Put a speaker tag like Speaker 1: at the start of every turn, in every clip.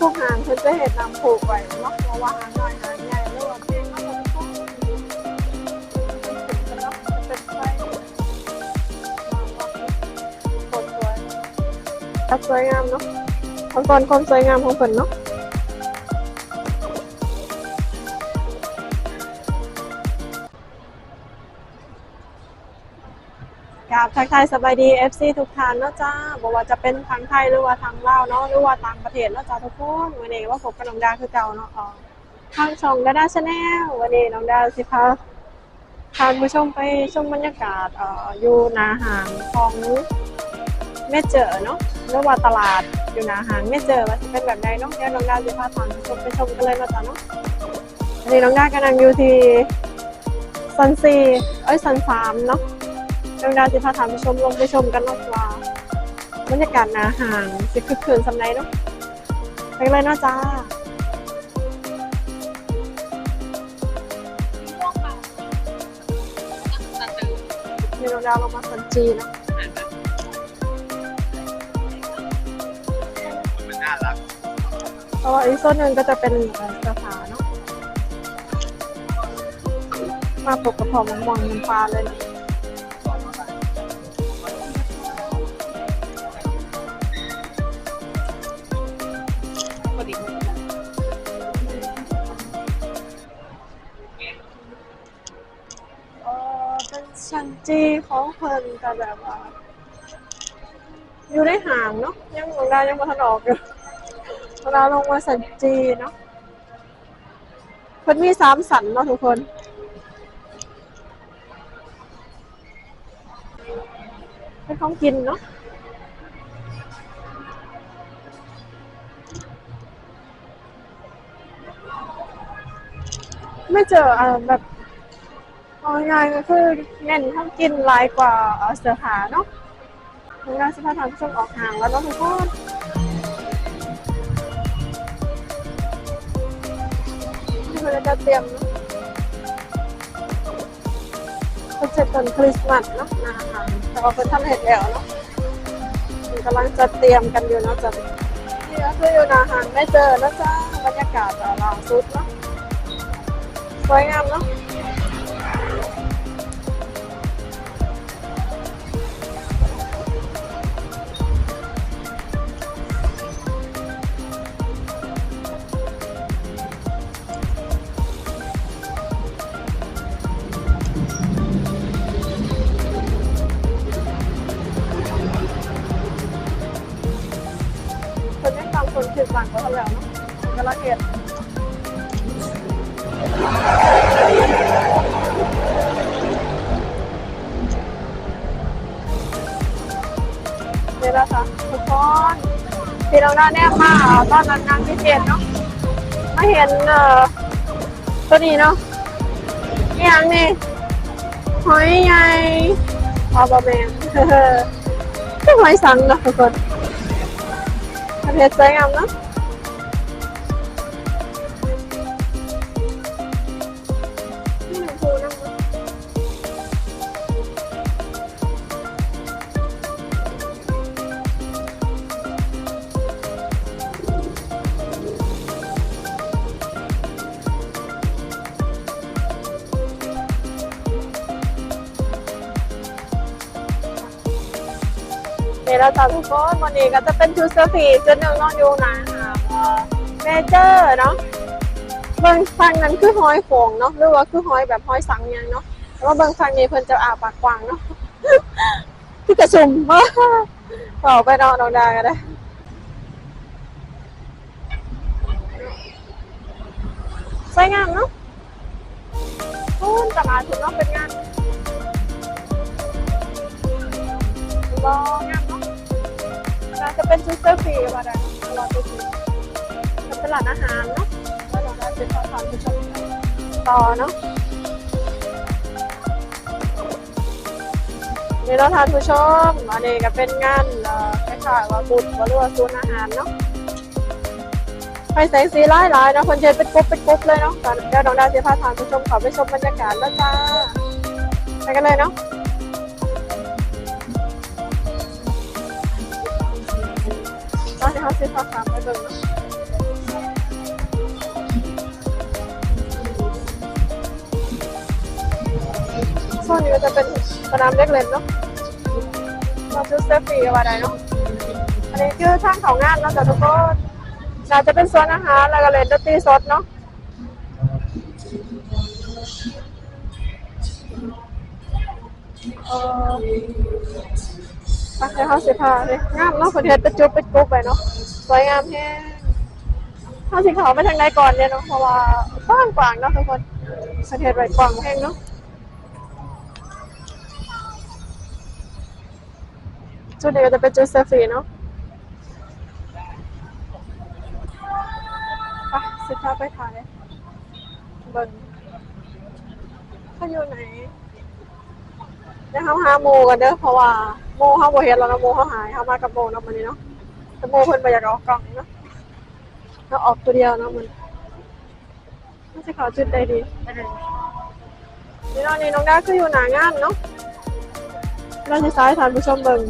Speaker 1: พวกหางเพิ่นจะเห็ดนำผูกไว้เนาะเพราะว่าหางน้อยหางใหญ่หรือว่าเพลงเนาะทุกคนเนาะเป็นไฟคนสวยแต่สวยงามเนาะขั้นตอนความสวยงามของเพิ่นเนาะ กับทักทายสบายดี FC ทุกท่านเนาะจ้าบอกว่าจะเป็นทางไทยหรือว่าทางลาวเนาะหรือว่าต่างประเทศเนาะจ้าทุกคนวันนี้ว่าผมกับน้องดาคือเก่าเนาะอ๋อทางช่องดาดาชาแนลวันนี้น้องดาสิพาทานผู้ชมไปชมบรรยากาศอ่ออยู่หนาหางของแม่เจอเนาะหรือว่าตลาดอยู่หนาหางแม่เจอว่าจะเป็นแบบใดเนาะเดี๋ยวน้องดาสิพาทานผู้ชมไปชมกันเลยเนาะจ้าเนาะวันนี้น้องดากำลังอยู่ที่ซันซีเอ้ยซันฟาร์มเนาะ ดวงดาวสิพาท่านผู้ชมลงไปชมกันเนาะว่าบรรยากาศหนาห่างสิคึกคืนสำไรเนาะไปเลยเนาะจ้ามีดวงดาวลงมาสันจีเนาะ
Speaker 2: มันน่ารัก
Speaker 1: เพราะว่าอีกโซนหนึ่งก็จะเป็นเอ่อเสื้อผ้าเนาะมาปกกระเพาะมองมันฟ้าเลยเนาะ จีของเพิ่นก็แบบว่า อยู่ในห่างเนาะยังดวงดายังมาถนออกอยู่ดวงดาลงมาสันจีเนาะเพิ่นมีสามสันเนาะทุกคนเป็นของกินเนาะไม่เจออ่อแบบ เอาง่ายก็คือเน้นของกินหลายกว่าเสื้อผ้าเนาะทางด้านสภาทางผู้ชมออกห่างแล้วเนาะทุกคนนี่เราจะเตรียมเนะเป็นเสร็จตอนคริสต์มาสเนาะนะคะแต่ว่าเป็นทำเห็ดแล้วเนาะกำลังจะเตรียมกันอยู่เนาะจะนี่ก็คืออยู่นาหางไม่เจอแล้วจ้าบรรยากาศอะล่าสุดเนาะสวยงามเนาะ หลังก็แล้วเนาะก็ละเอียดนี่แหละค่ะทุกคนพี่น้องด้านแนบมาตอนนั้นนางพิเศษเนาะมาเห็นเอ่อตัวนี้เนาะนี่ยังนี่หอยใหญ่พอบะแมนก็หอยสังนะทุกคนประเทศสวยงามเนอะ เดี๋ยวเราจะทุกคนวันนี้ก็จะเป็นชุดเสื้อผีชุดหนึ่งนอนอยู่นะเมเจอร์เนาะเบื้งฟังนั้นคือหอยโขงเนาะหรือว่าคือหอยแบบหอยสังยังเนาะแต่ว่าเบื้งฟังนี้เพิ่นจะอาปากกว้างเนาะที่กระชุมต่อไปนาะน้องดากันได้สวยงามเนาะโอ้ตลาดถึงเนาะเป็นงานรอง เป็นชุดเสื้อฟรีว่าได้รอดูสิเป็นตลาดอาหารเนาะแล้วเราได้เป็นข้าทานผู้ชมต่อเนาะนี่เราทานผู้ชมอันนี้ก็เป็นงานเอ่อคล้ายๆว่าบุญว่าเรือว่าศูนอาหารเนาะไปแสงสีหลายหลายนะคนเชิญเป็นกรุ๊ปเป็นกรุ๊ปเลยเนาะก่อนเดี๋ยวน้องดาวจะพาทานผู้ชมขอไปชมบรรยากาศแล้วจ้าไปกันเลยเนาะ เขซื้อข้าวไปเบิ่งนนี้ก็จะเป็นสนามเล็กเลนเนาะเราซื้เซฟฟี่ว่าได้เนาะอันนี้คือทางของงานเนาะแต่ทุกคนน่าจะเป็นส่วนอาหารแล้วก็เลนดนตรีสดเนาะ เออไปเดี๋ยวเขาสิพาเลยงามเนาะคนเฮ็ดเป็นจุดเป็นกรุ๊ปไปเนาะสวยงามแฮงเขาสิเขาไปทางใดก่อนเนี่ยเนาะเพราะว่ากว้างกว้างเนาะทุกคนประเทศไว้กว้างแฮงเนาะจุดนี้ก็จะเป็นจุดเซลฟี่เนาะไปสิพาไปถ่ายเบิ่งเขาอยู่ไหน เดี๋ยวเขาหาโมกันเด้อเพราะว่าโมเขาบ่เห็นแล้วนะโมเขาหายเขามากับโมเนาะมันนี้เนาะแต่โมเพิ่นไปอยากออกกล่องเนาะแล้วออกตัวเดียวนะมันน่าจะขอจุดใดดีนี่ตอนนี้น้องด้าก็ออยู่หนางานเนาะเราจะซ้ายทานผู้ชมเบิ่ง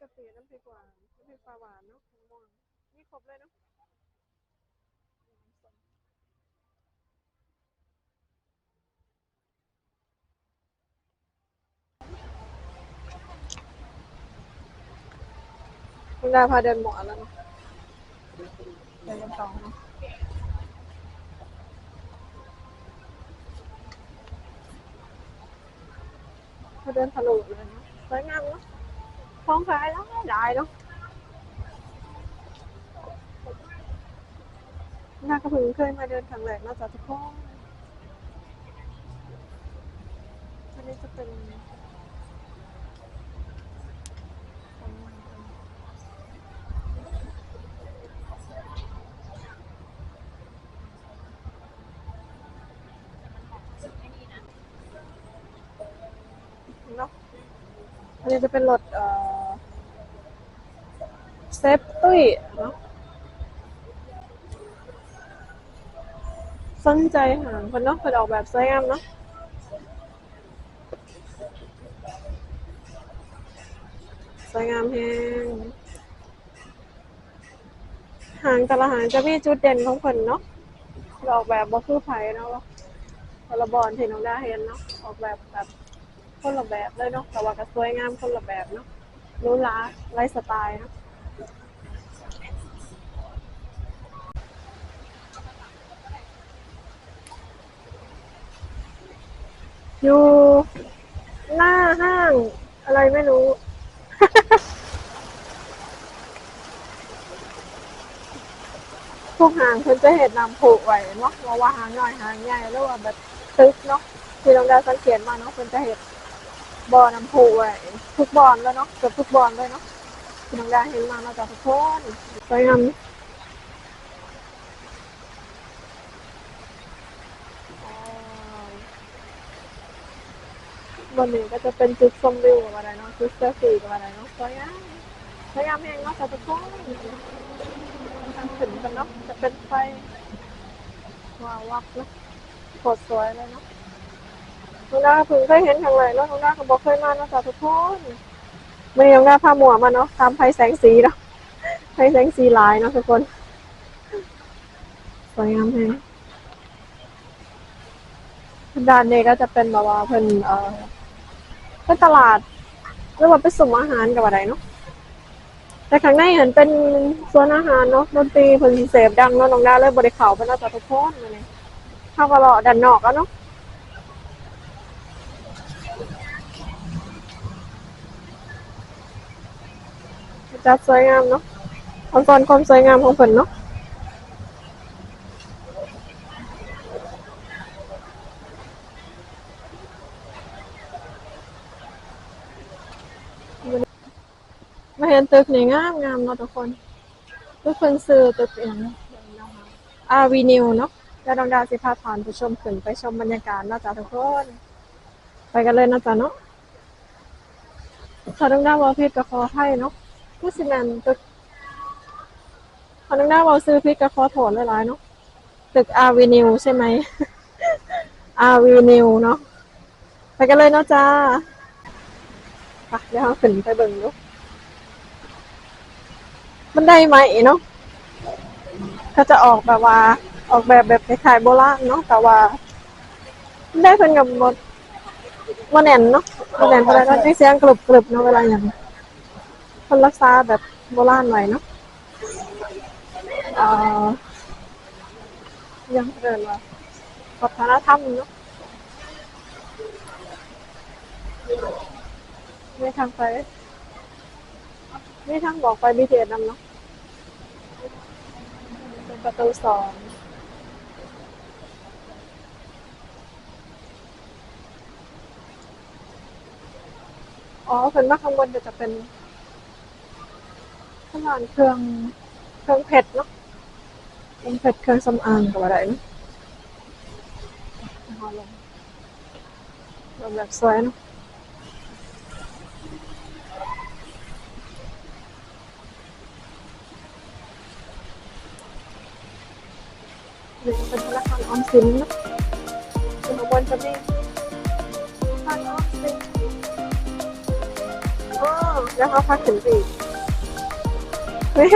Speaker 1: กะปิน้ำพริกหวานน้ำพริกปลาหวานเนาะมะม่วงนี่ครบเลยเนาะคุณดาพาเดินหมอแล้วเนาะเดินกันต่อเนาะพาเดินทะลุเลยเนาะสวยงามเนาะ ท้องฟ้าแล้วได้เนาะน่ากระพึงเคยมาเดินครั้งแรกนอกจากทุกคนอันนี้จะเป็นเนาะอันนี้จะเป็นรถเอ่อเซฟตุ้ยเนาะ สนใจหางคนเนาะเพิ่นออกแบบสวยงามเนาะสวยงามแฮงหางแต่ละหางจะมีจุดเด่นของเพิ่นเนาะออกแบบบ่คือไผเนาะแต่ละบอนที่น้องได้เห็นเนาะออกแบบแบบคนละแบบเลยเนาะแต่ว่าก็สวยงามคนละแบบเนาะรู้ลาไลฟ์สไตล์เนาะ อยู่หน้าห้าง อะไรไม่รู้ พวกหางเพิ่นจะเห็นนำผูกไว้เนาะว่าว่าหางน้อยหางใหญ่หรือว่าแบบตึกเนาะที่โรงแรมสังเกตมาเนาะเพิ่นจะเห็นบ่อนำผูกไว้ทุกบอนเลยเนาะเกือบทุกบอนเลยเนาะที่โรงแรมเห็นมาเนาจากทุกคนสวยง บนนี้ก็จะเป็นจุดชมวิวอะไรเนาะจุดเซลฟี่กับอะไรเนาะสวยงามสวยงามแห่งเนาะจะทุกคนทางขึ้นกันเนาะจะเป็นไฟว้าววับเนาะโคตรสวยเลยเนาะน้องดาเพิ่งเคยเห็นครั้งแรกเนาะน้องดาก็บอกเคยมาเนาะจ้ะทุกคนวันนี้น้องดาพาหมวมาเนาะตามไฟแสงสีเนาะไฟแสงสีหลายเนาะทุกคนสวยงามแห่งด้านนี้ก็จะเป็นแบบว่าเพิ่นเอ่อ เป็นตลาดหรือว่าเป็นสุ่มอาหารกับอะไรเนาะแต่ข้างในเห็นเป็นสวนอาหารเนาะดนตรีเพิ่นเสพดังเนาะน้องดาเลยบริเขาเป็นอาจารทุกคนเนี่ยเข้าก็รอดันนอกแล้วเนาะจัดสวยงามเนาะคอนโซลความสวยงามของเพิ่นเนาะ มาเห็ นตึกนี่งามงามเนาะทุกคนทุกคนซื้อตึกเองอาวีนิวเนาะแล้วดองดาวสิพาผ่านไปชมขึ้นไปชมบรรยากาศเนาะจ้ะทุกคน ไปกันเลยเนาะจ้ะเนาะถ้าดองดาววอลพิษกับคอไทยเนาะผู้สิแมนตึกถ้าดองดาววอลซื้อพิษกับคอโถนหลายๆเนาะตึกอาวีนิวใช่ไหมอาวีนิวเนาะไปกันเลยเนาะจ้าไปเดี๋ยวเราขึ้นไปเบิ่งดู มันได้ไหมเนาะก็จะออกแบบว่า ออกแบบแบบคล้ายๆโบราณเนาะแต่ว่ามันได้เพิ่นกับหมดว่าแน่นเนาะว่าแน่นอะไรก็ได้เสียงกรุบกรุบๆเนาะเวลาอย่างคนรักษาแบบโบราณไว้เนาะยังเดินว่าวัฒนธรรมเนาะไม่ทางไปนี่ทางบอกไปบีเทสนำเนาะ ประตูสองอ๋อเป็นว่าข้างบนจะเป็นขนาดเครื่องเครื่องเพชรเนาะเครื่องเพชรเครื่องสำอางกับอะไรเนาะลงลงแบบสวยเนาะ นี่เป็นธนาคารออ มสินนะเป็นขบวนจะมีธนาคารออมสินอ๋อแล้วเขาพักถึงปีกเฮ้ย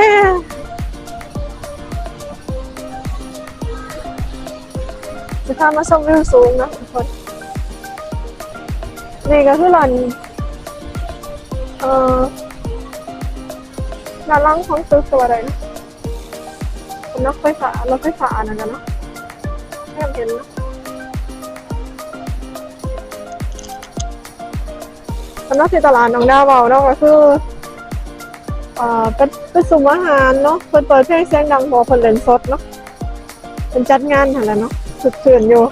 Speaker 1: จะพามาชมวิวสูงนะทุกคนนี่ก็คือหลอนเอ่อด้านล่างของตึกตัวอะไรนะเป็นรถไฟฟ้ารถไฟฟ้านั่นนะเนาะ ไม่เห็นเนาะสำนักที่ตลาดหนองดาวเบาเนาะก็คือเอ่อเป็นเป็นสุ่มอาหารเนาะเปิดเปิดเพลงเสียงดังพอเพิ่นเล่นสดเนาะเป็นจัดงานหั่นแหละเนาะสุดเถื่อนอยู่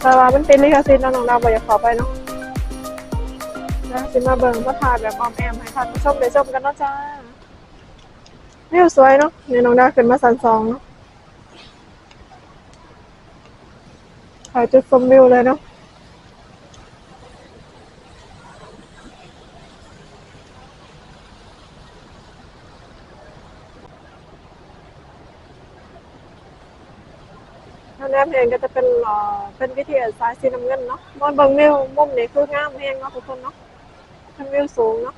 Speaker 1: แต่ว่ามันเป็นลิขสิทธิ์เนาะน้องดาวบ่อยากขอไปเนาะแล้วสิมาเบิ่งมาถ่ายแบบออมแอมให้ท่านผู้ชมได้ชมกันเนาะจ้าวิวสวยเนาะเนี่ยน้องดาขึ้นมาสันสองเนาะ ถ่ายจุดชมวิวเลยเนาะถ้าแนมเองก็จะเป็นเอ่อเป็นวิทยาสายสีน้ำเงินเนาะมอนบิงวิวมุมนี้คืองามแฮงเนาะทุกคนเนาะเป็นวิวสูงเนาะ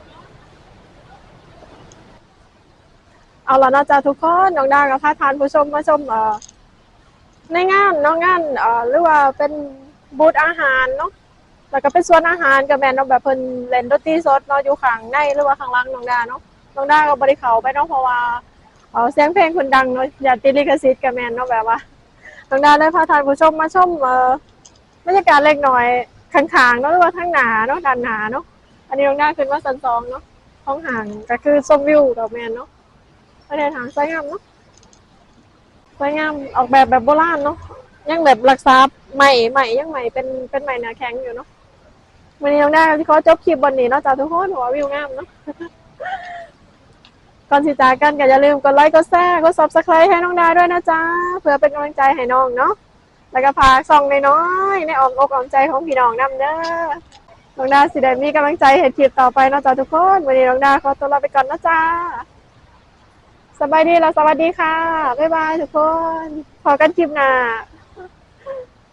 Speaker 1: เอาละนะจ๊ะทุกคน น้องดากับพาทานผู้ชมมาชมเอ่อ ในงานเน้องงานเอ่อหรือว่าเป็นบูธอาหารเนาะแล้วก็เป็นส่วนอาหารกับแมนเนาะแบบเพิ่นเล่นดนตรีสดเนาะอยู่ข้างในหรือว่าข้างล่างน้องดาเนาะน้องดาก็บริเขาไปเนาะเพราะว่าเอ่อเสียงเพลงคนดังเนาะอย่าติดลิขสิทธิ์กับแมนเนาะแบบว่าน้องดาได้พาท่านผู้ชมมาชมเอ่อบรรยากาศเล็กน้อยข้างๆเนาะหรือว่าทางหนาเนาะด้านหนาเนาะอันนี้น้องดาขึ้นมาสันสองเนาะห้องห่างก็คือชมวิวกับแมนเนาะประเทศทางสวยงามเนาะ สวยงามออกแบบแบบโบราณเนาะยังแบบรักษาใหม่ใหม่ยังใหม่เป็นเป็นใหม่เนื้อแข็งอยู่เนาะวันนี้น้องได้ที่เขาจบคลิปบนนี้เนาะจ้าทุกคนหัววิวงามเนาะก่อนสิจากกันก็อย่าลืมกดไลค์กดแชร์กด subscribe ให้น้องดาด้วยนะจ๊ะเพื่อเป็นกำลังใจให้น้องเนาะแล้วก็พาส่องน้อยในอ้อมอกอ้อมใจของพี่น้องนำเด้อน้องดาสิได้มีกำลังใจเห็นคลิปต่อไปนะจ้าทุกคนวันนี้น้องดาขอตัวลาไปก่อนนะจ้า สบายดีแล้วสวัสดีค่ะ บ๊ายบายทุกคน พอกันคลิปหน้า